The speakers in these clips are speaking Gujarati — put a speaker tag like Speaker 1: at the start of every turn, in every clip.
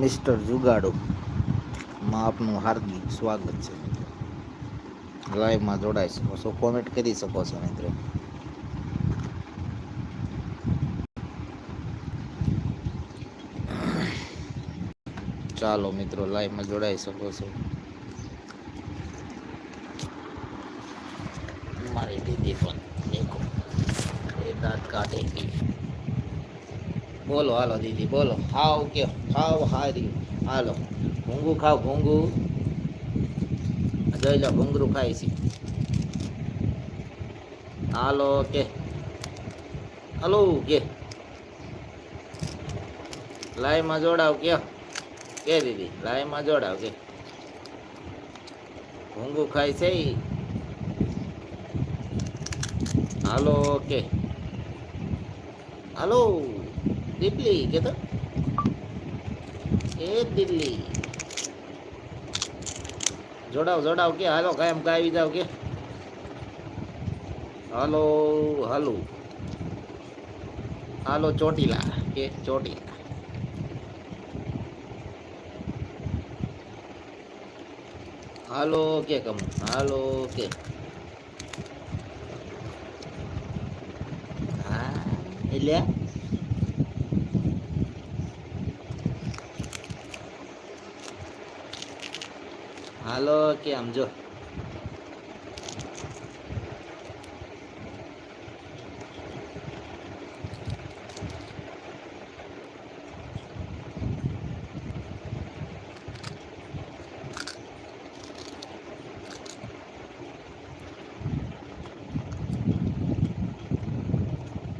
Speaker 1: મિસ્ટર જુગાડો. માં આપનું હાર્દિક સ્વાગત છે લાઈવમાં જોડાઈ શકો છો કોમેન્ટ કરી શકો છો મિત્રો. ચાલો મિત્રો, લાઈવમાં જોડાઈ શકો છો. મારી દીદી પણ દેખો, એ દાંત કાઢે બોલો, હાલો, દીદી, બોલો. હાવ કે હાવ હારી. હાલો. ભૂંગું ખાવ ભૂંગું. જોઈ લો, ભૂંગરું ખાય છે. હાલો, કે. હાલો, કે. લાઈમાં જોડાવ કે કે, દીદી, લાઈમાં જોડાવ, કે. ભૂંગું ખાય છે હાલો, કે. હાલો. દિલ્હી કે એ દિલ્હી. જોડાવ જોડાવ કે, હાલો, કાયમ કાવી જાવ કે. હાલો હાલો. હાલો, ચોટીલા કે, ચોટીલા. હાલો, કે, કમ, હાલો, કે. હા, એટલે? હાલો કે આમ જો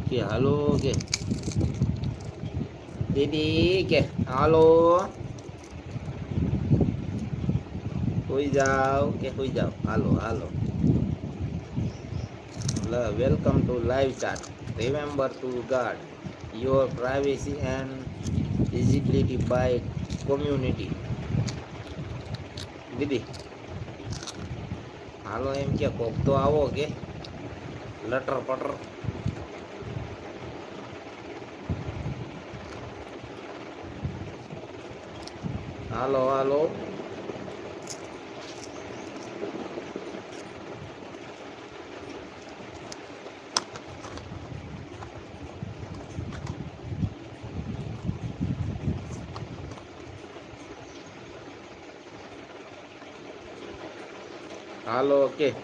Speaker 1: કે હાલો કે દીદી કે હાલો હોઈ જાઓ કે હોઈ જાઓ? હાલો હાલો. Welcome to live chat remember to guard your privacy and visibility by community દીદી, હાલો એમ કે કોક તો આવો કે? લટર પટર. હાલો હાલો. હાલો ઓકે.